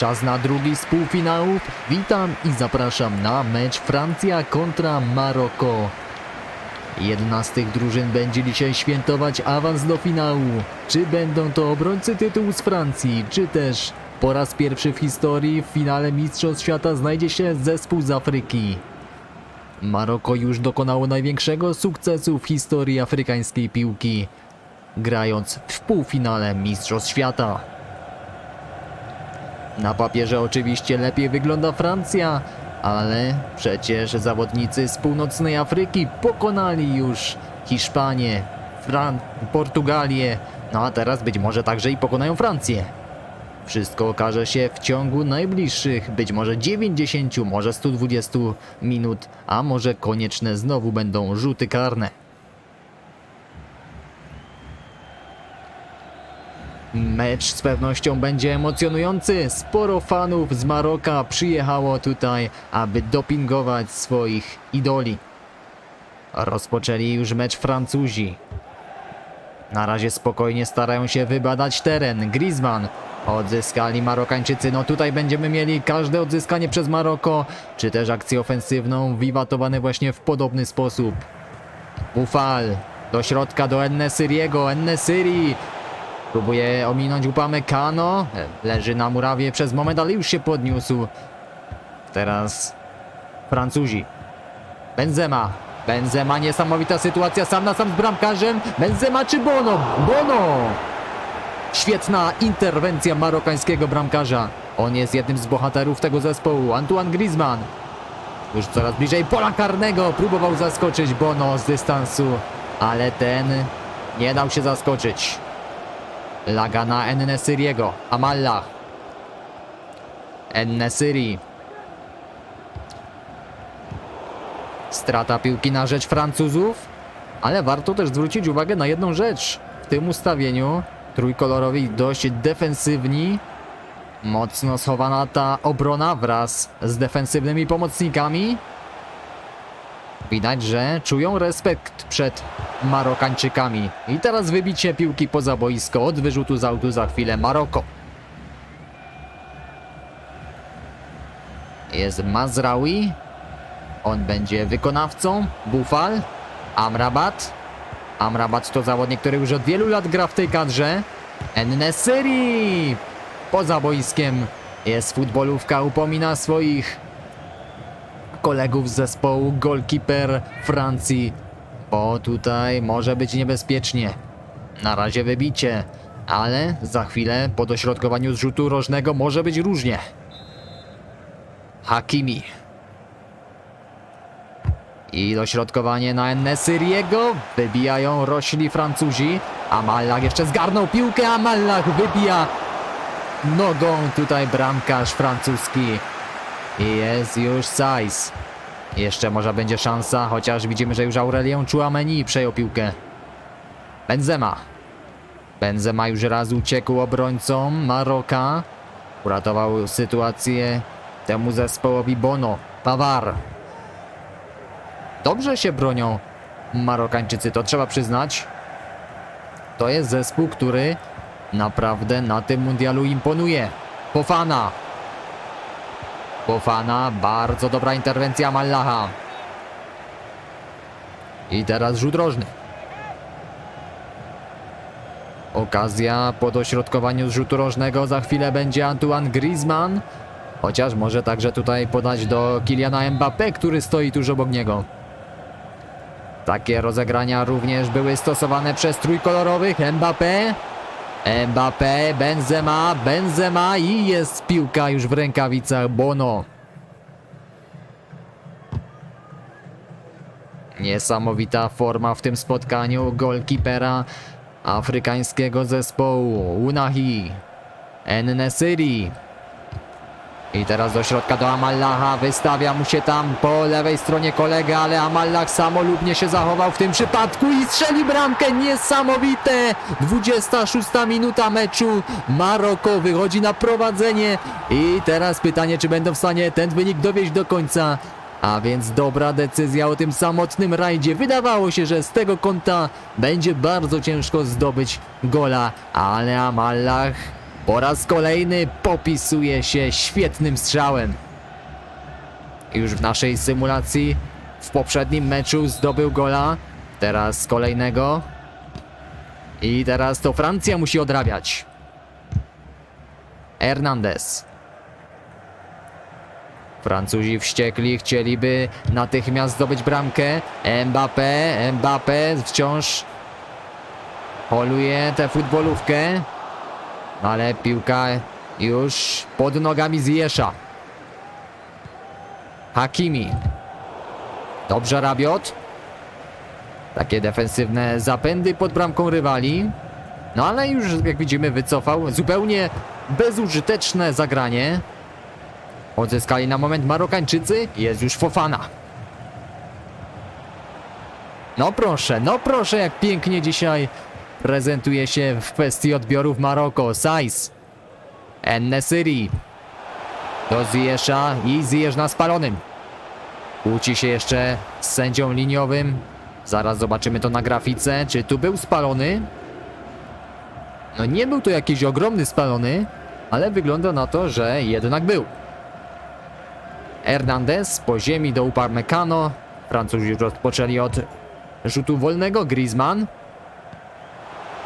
Czas na drugi z półfinałów. Witam i zapraszam na mecz Francja kontra Maroko. Jedna z tych drużyn będzie dzisiaj świętować awans do finału. Czy będą to obrońcy tytułu z Francji, czy też po raz pierwszy w historii w finale Mistrzostw Świata znajdzie się zespół z Afryki. Maroko już dokonało największego sukcesu w historii afrykańskiej piłki, grając w półfinale Mistrzostw Świata. Na papierze oczywiście lepiej wygląda Francja, ale przecież zawodnicy z północnej Afryki pokonali już Hiszpanię, Fran Portugalię, no a teraz być może także i pokonają Francję. Wszystko okaże się w ciągu najbliższych, być może 90, może 120 minut, a może konieczne znowu będą rzuty karne. Mecz z pewnością będzie emocjonujący. Sporo fanów z Maroka przyjechało tutaj, aby dopingować swoich idoli. Rozpoczęli już mecz Francuzi. Na razie spokojnie starają się wybadać teren. Griezmann odzyskali Marokańczycy. No tutaj będziemy mieli każde odzyskanie przez Maroko, czy też akcję ofensywną wiwatowane właśnie w podobny sposób. Bufal do środka do Ennesyriego. Ennesyri próbuje ominąć upamę Kano. Leży na murawie przez moment, ale już się podniósł. Teraz Francuzi. Benzema. Benzema, niesamowita sytuacja, sam na sam z bramkarzem. Benzema czy Bono? Bono! Świetna interwencja marokańskiego bramkarza. On jest jednym z bohaterów tego zespołu. Antoine Griezmann. Już coraz bliżej pola karnego. Próbował zaskoczyć Bono z dystansu, ale ten nie dał się zaskoczyć. Laga na Ennesyriego. Amalla. Ennesyri. Strata piłki na rzecz Francuzów. Ale warto też zwrócić uwagę na jedną rzecz. W tym ustawieniu trójkolorowi dość defensywni. Mocno schowana ta obrona wraz z defensywnymi pomocnikami. Widać, że czują respekt przed Marokańczykami. I teraz wybicie piłki poza boisko od wyrzutu z autu za chwilę Maroko. Jest Mazraoui. On będzie wykonawcą. Bufal. Amrabat. Amrabat to zawodnik, który już od wielu lat gra w tej kadrze. Ennesyri. Poza boiskiem jest futbolówka. Upomina swoich kolegów z zespołu golkiper Francji, bo tutaj może być niebezpiecznie. Na razie wybicie, ale za chwilę po dośrodkowaniu z rzutu rożnego może być różnie. Hakimi. I dośrodkowanie na Ennesyriego. Wybijają rośli Francuzi. Amallach jeszcze zgarnął piłkę. Amallach wybija nogą tutaj bramkarz francuski. I jest już Sajs. Jeszcze może będzie szansa, chociaż widzimy, że już Aurelien Chouameni przejął piłkę. Benzema. Benzema już raz uciekł obrońcom Maroka. Uratował sytuację temu zespołowi Bono. Pawar. Dobrze się bronią Marokańczycy, to trzeba przyznać. To jest zespół, który naprawdę na tym mundialu imponuje. Pofana. Pofana, bardzo dobra interwencja Mallacha. I teraz rzut rożny. Okazja po dośrodkowaniu z rzutu rożnego za chwilę będzie Antoine Griezmann. Chociaż może także tutaj podać do Kyliana Mbappé, który stoi tuż obok niego. Takie rozegrania również były stosowane przez trójkolorowych. Mbappé. Mbappé, Benzema, Benzema i jest piłka już w rękawicach Bono. Niesamowita forma w tym spotkaniu golkipera afrykańskiego zespołu Unahi Ennesyri. I teraz do środka do Amallaha, wystawia mu się tam po lewej stronie kolega, ale Amallah samolubnie się zachował w tym przypadku i strzeli bramkę, niesamowite! 26 minuta meczu, Maroko wychodzi na prowadzenie i teraz pytanie, czy będą w stanie ten wynik dowieść do końca. A więc dobra decyzja o tym samotnym rajdzie. Wydawało się, że z tego kąta będzie bardzo ciężko zdobyć gola, ale Amallah po raz kolejny popisuje się świetnym strzałem. Już w naszej symulacji w poprzednim meczu zdobył gola, teraz kolejnego. I teraz to Francja musi odrabiać. Hernandez. Francuzi wściekli, chcieliby natychmiast zdobyć bramkę. Mbappé, Mbappé wciąż holuje tę futbolówkę. Ale piłka już pod nogami Ziyesza. Hakimi. Dobrze Rabiot. Takie defensywne zapędy pod bramką rywali. No ale już jak widzimy wycofał. Zupełnie bezużyteczne zagranie. Odzyskali na moment Marokańczycy. Jest już Fofana. No proszę, no proszę, jak pięknie dzisiaj prezentuje się w kwestii odbiorów Maroko. Saiz. Ennesyri. Do Ziyesza i Ziyesz na spalonym. Kłóci się jeszcze z sędzią liniowym. Zaraz zobaczymy to na grafice. Czy tu był spalony? No nie był to jakiś ogromny spalony, ale wygląda na to, że jednak był. Hernandez po ziemi do Upamecano. Francuzi rozpoczęli od rzutu wolnego. Griezmann.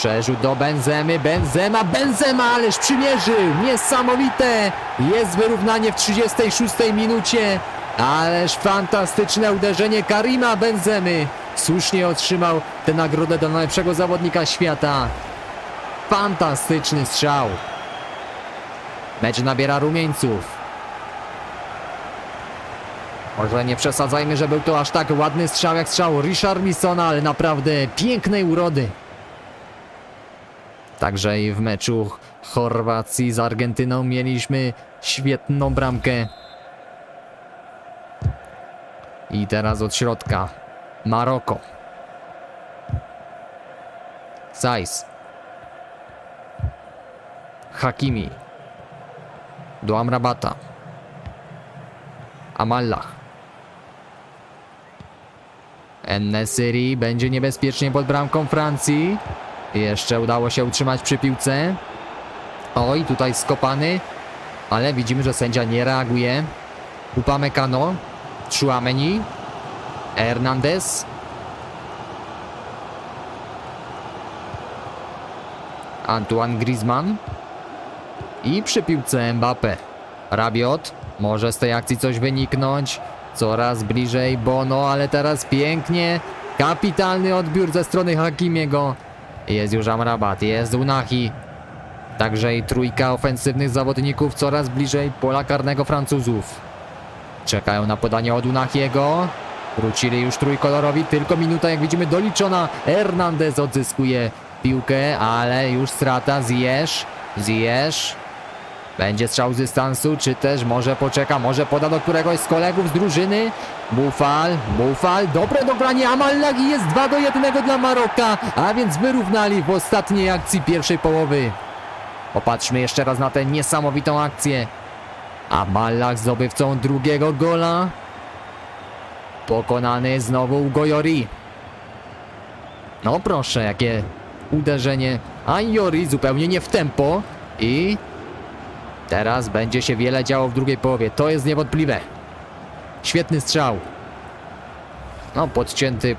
Przerzut do Benzemy, Benzema, Benzema, ależ przymierzył! Niesamowite! Jest wyrównanie w 36 minucie, ależ fantastyczne uderzenie Karima Benzemy. Słusznie otrzymał tę nagrodę do najlepszego zawodnika świata. Fantastyczny strzał. Mecz nabiera rumieńców. Może nie przesadzajmy, że był to aż tak ładny strzał jak strzał Richarlisona, ale naprawdę pięknej urody. Także i w meczu Chorwacji z Argentyną mieliśmy świetną bramkę. I teraz od środka Maroko. Saiz. Hakimi. Do Amrabata. Amallah. Ennesyri będzie niebezpiecznie pod bramką Francji. Jeszcze udało się utrzymać przy piłce. Oj, tutaj skopany. Ale widzimy, że sędzia nie reaguje. Upamecano. Chouameni. Hernandez. Antoine Griezmann. I przy piłce Mbappé. Rabiot. Może z tej akcji coś wyniknąć. Coraz bliżej Bono, ale teraz pięknie. Kapitalny odbiór ze strony Hakimiego. Jest już Amrabat, jest Unahi. Także i trójka ofensywnych zawodników coraz bliżej pola karnego Francuzów. Czekają na podanie od Unahiego. Wrócili już trójkolorowi, tylko minuta jak widzimy doliczona. Hernandez odzyskuje piłkę, ale już strata. Ziyech, Ziyech. Będzie strzał z dystansu, czy też może poczeka, może poda do któregoś z kolegów z drużyny. Bufal, Bufal, dobre dogranie Amallag i jest 2 do 1 dla Maroka, a więc wyrównali w ostatniej akcji pierwszej połowy. Popatrzmy jeszcze raz na tę niesamowitą akcję. Amallag zdobywcą drugiego gola. Pokonany znowu Gojori. No proszę, jakie uderzenie. A Jori zupełnie nie w tempo i Teraz będzie się wiele działo w drugiej połowie. To jest niewątpliwe. Świetny strzał. No, podcięty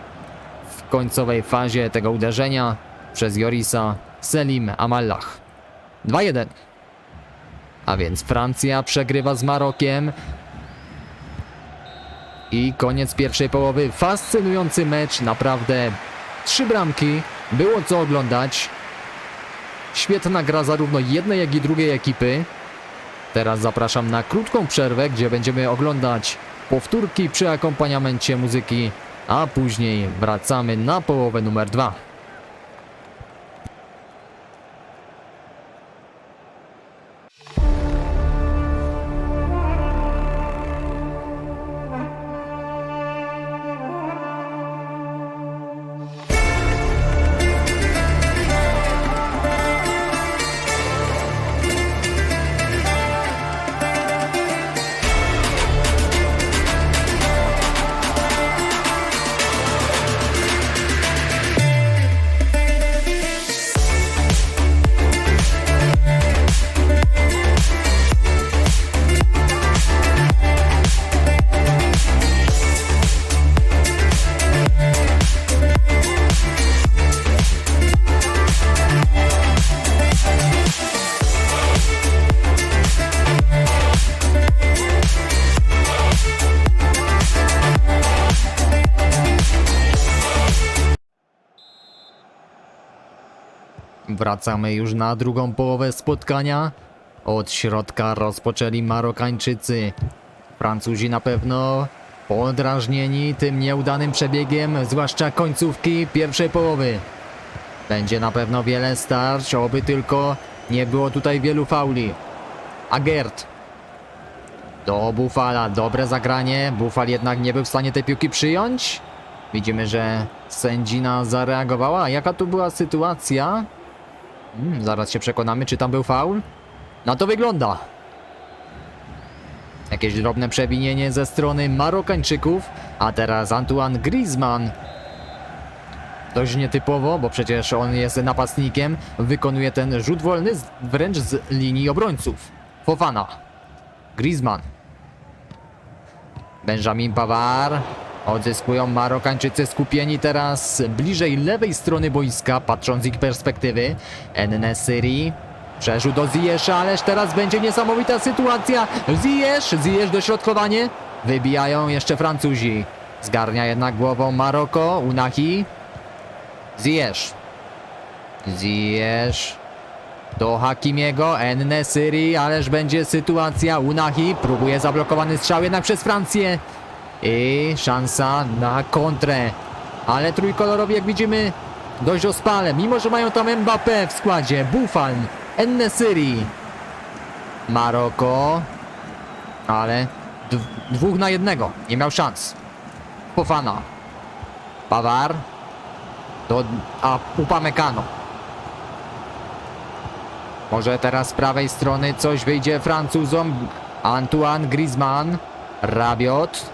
w końcowej fazie tego uderzenia przez Jorisa Selim Amallah. 2-1. A więc Francja przegrywa z Marokiem. I koniec pierwszej połowy. Fascynujący mecz, naprawdę. Trzy bramki. Było co oglądać. Świetna gra zarówno jednej, jak i drugiej ekipy. Teraz zapraszam na krótką przerwę, gdzie będziemy oglądać powtórki przy akompaniamencie muzyki, a później wracamy na połowę numer dwa. Wracamy już na drugą połowę spotkania. Od środka rozpoczęli Marokańczycy. Francuzi na pewno podrażnieni tym nieudanym przebiegiem, zwłaszcza końcówki pierwszej połowy. Będzie na pewno wiele starć, oby tylko nie było tutaj wielu fauli. Agert. Do Bufala, dobre zagranie. Bufal jednak nie był w stanie tej piłki przyjąć. Widzimy, że sędzina zareagowała. Jaka tu była sytuacja? Hmm, zaraz się przekonamy, czy tam był faul. Na to wygląda. Jakieś drobne przewinienie ze strony Marokańczyków. A teraz Antoine Griezmann. Dość nietypowo, bo przecież on jest napastnikiem. Wykonuje ten rzut wolny z, wręcz z linii obrońców. Fofana. Griezmann. Benjamin Pavard. Odzyskują Marokańczycy skupieni teraz bliżej lewej strony boiska, patrząc z ich perspektywy. Ennesyri. Przerzut do Ziyesza, ależ teraz będzie niesamowita sytuacja. Ziyech, Ziyech dośrodkowanie. Wybijają jeszcze Francuzi. Zgarnia jednak głową Maroko, Unahi. Ziyech. Ziyech. Do Hakimiego, Ennesyri, ależ będzie sytuacja. Unahi próbuje zablokowany strzał jednak przez Francję. I szansa na kontrę. Ale trójkolorowi, jak widzimy, dość ospale. Mimo, że mają tam Mbappé w składzie. Buffon, Ennesyri. Maroko. Ale dw- dwóch na jednego. Nie miał szans. Pofana. Pawar. Do, a Upamecano. Może teraz z prawej strony coś wyjdzie Francuzom. Antoine Griezmann. Rabiot.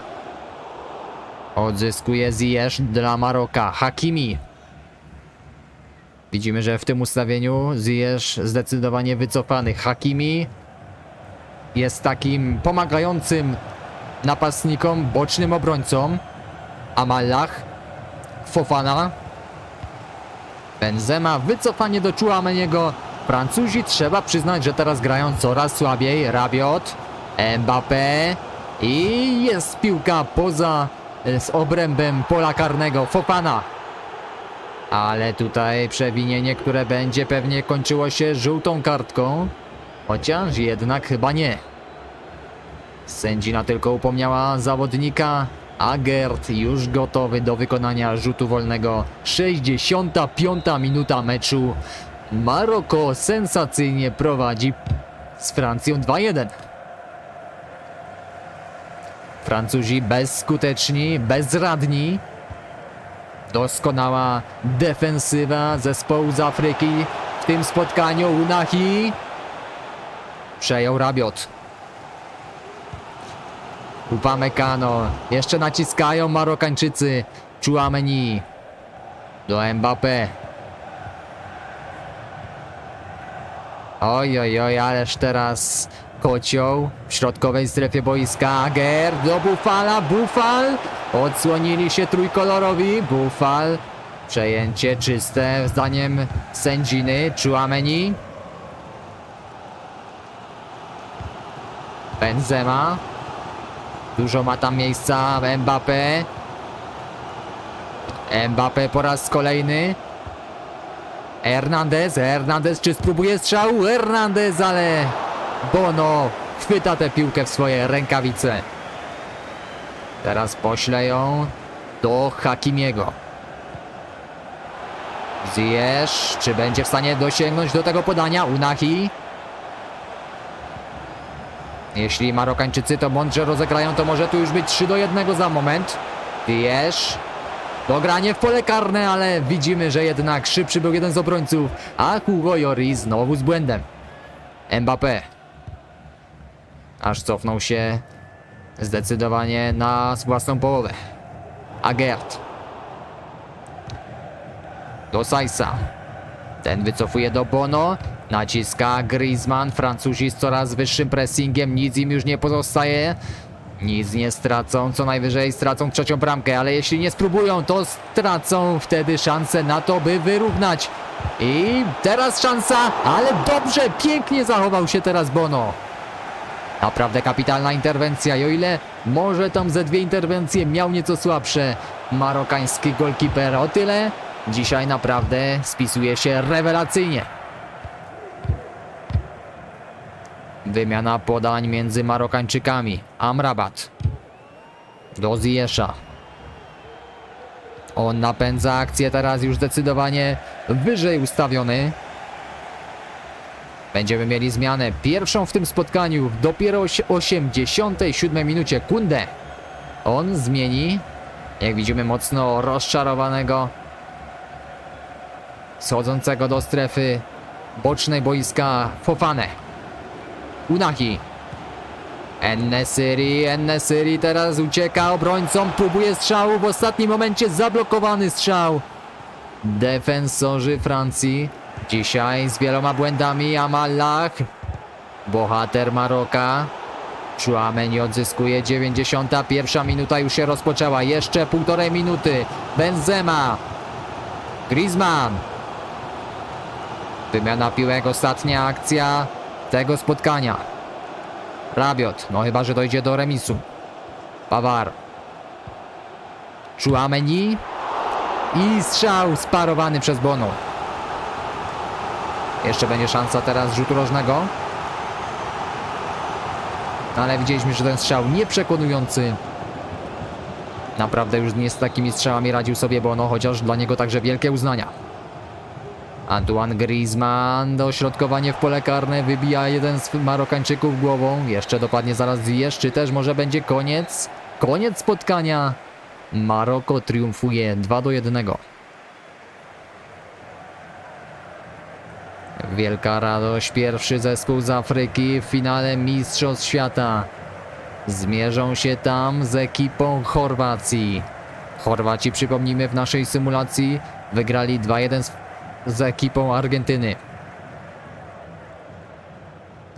Odzyskuje Ziyech dla Maroka. Hakimi. Widzimy, że w tym ustawieniu Ziyech zdecydowanie wycofany. Hakimi jest takim pomagającym napastnikom, bocznym obrońcom. Amallah. Fofana. Benzema, wycofanie do Chouameniego. Francuzi trzeba przyznać, że teraz grają coraz słabiej. Rabiot, Mbappé i jest piłka poza z obrębem pola karnego Fofana. Ale tutaj przewinienie, które będzie pewnie kończyło się żółtą kartką. Chociaż jednak chyba nie. Sędzina tylko upomniała zawodnika. Agert już gotowy do wykonania rzutu wolnego. 65 minuta meczu. Maroko sensacyjnie prowadzi z Francją 2-1. Francuzi bezskuteczni, bezradni. Doskonała defensywa zespołu z Afryki w tym spotkaniu. Unahi przejął Rabiot. Upamecano. Jeszcze naciskają Marokańczycy. Chouameni. Do Mbappé. Oj, oj, oj, ależ teraz kocioł w środkowej strefie boiska. Ager do Bufala. Bufal. Odsłonili się trójkolorowi. Bufal. Przejęcie czyste zdaniem sędziny. Chouameni. Benzema. Dużo ma tam miejsca Mbappé. Mbappé po raz kolejny. Hernandez, Hernandez czy spróbuje strzału? Hernandez, ale Bono chwyta tę piłkę w swoje rękawice. Teraz pośle ją do Hakimiego. Ziyech, czy będzie w stanie dosięgnąć do tego podania? Unahi. Jeśli Marokańczycy to mądrze rozegrają, to może tu już być 3 do 1 za moment. Ziyech. Dogranie w pole karne, ale widzimy, że jednak szybszy był jeden z obrońców, a Hugo Lloris znowu z błędem. Mbappé. Aż cofnął się zdecydowanie na własną połowę. Agert. Do Saisa. Ten wycofuje do Bono. Naciska Griezmann. Francuzi z coraz wyższym pressingiem. Nic im już nie pozostaje. Nic nie stracą, co najwyżej stracą trzecią bramkę, ale jeśli nie spróbują, to stracą wtedy szansę na to, by wyrównać. I teraz szansa, ale dobrze, pięknie zachował się teraz Bono. Naprawdę kapitalna interwencja i o ile może tam ze dwie interwencje miał nieco słabsze marokański golkiper, o tyle dzisiaj naprawdę spisuje się rewelacyjnie. Wymiana podań między Marokańczykami. Amrabat. Do Ziesza. On napędza akcję teraz już zdecydowanie wyżej ustawiony. Będziemy mieli zmianę pierwszą w tym spotkaniu w dopiero osi- 87 minucie. Kunde. On zmieni. Jak widzimy mocno rozczarowanego. Schodzącego do strefy bocznej boiska Fofane. Unaki. Ennesyri, Ennesyri teraz ucieka obrońcom, próbuje strzału, w ostatnim momencie zablokowany strzał. Defensorzy Francji, dzisiaj z wieloma błędami, Amallah, bohater Maroka. Chouameni odzyskuje 91 minuta, już się rozpoczęła, jeszcze półtorej minuty. Benzema, Griezmann. Wymiana piłek, ostatnia akcja tego spotkania. Rabiot, no chyba, że dojdzie do remisu. Pawar. Chouameni. I strzał sparowany przez Bono. Jeszcze będzie szansa teraz rzutu rożnego. Ale widzieliśmy, że ten strzał nieprzekonujący. Naprawdę już nie z takimi strzałami radził sobie Bono, chociaż dla niego także wielkie uznania. Antoine Griezmann, dośrodkowanie w pole karne, wybija jeden z Marokańczyków głową. Jeszcze dopadnie zaraz Ziyech, czy też może będzie koniec? Koniec spotkania. Maroko triumfuje 2 do 1. Wielka radość, pierwszy zespół z Afryki w finale Mistrzostw Świata. Zmierzą się tam z ekipą Chorwacji. Chorwaci, przypomnijmy, w naszej symulacji wygrali 2-1 z, z ekipą Argentyny.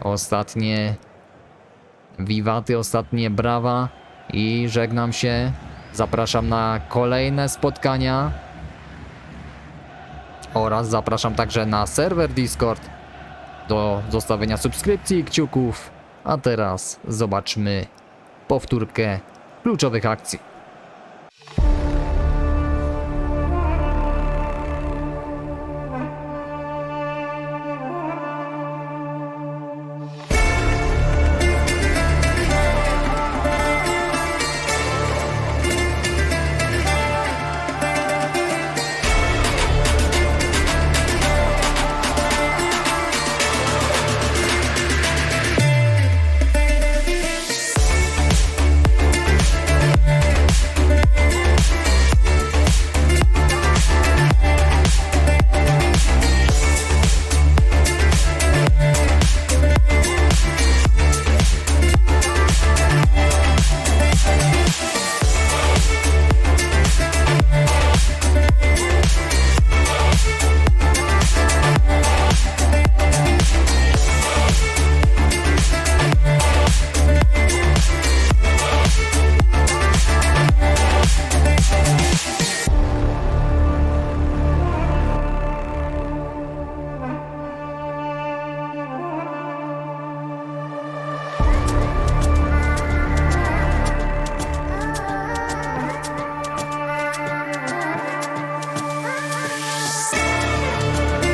Ostatnie wiwaty, ostatnie brawa i żegnam się. Zapraszam na kolejne spotkania oraz zapraszam także na serwer Discord do zostawienia subskrypcji i kciuków. A teraz zobaczmy powtórkę kluczowych akcji.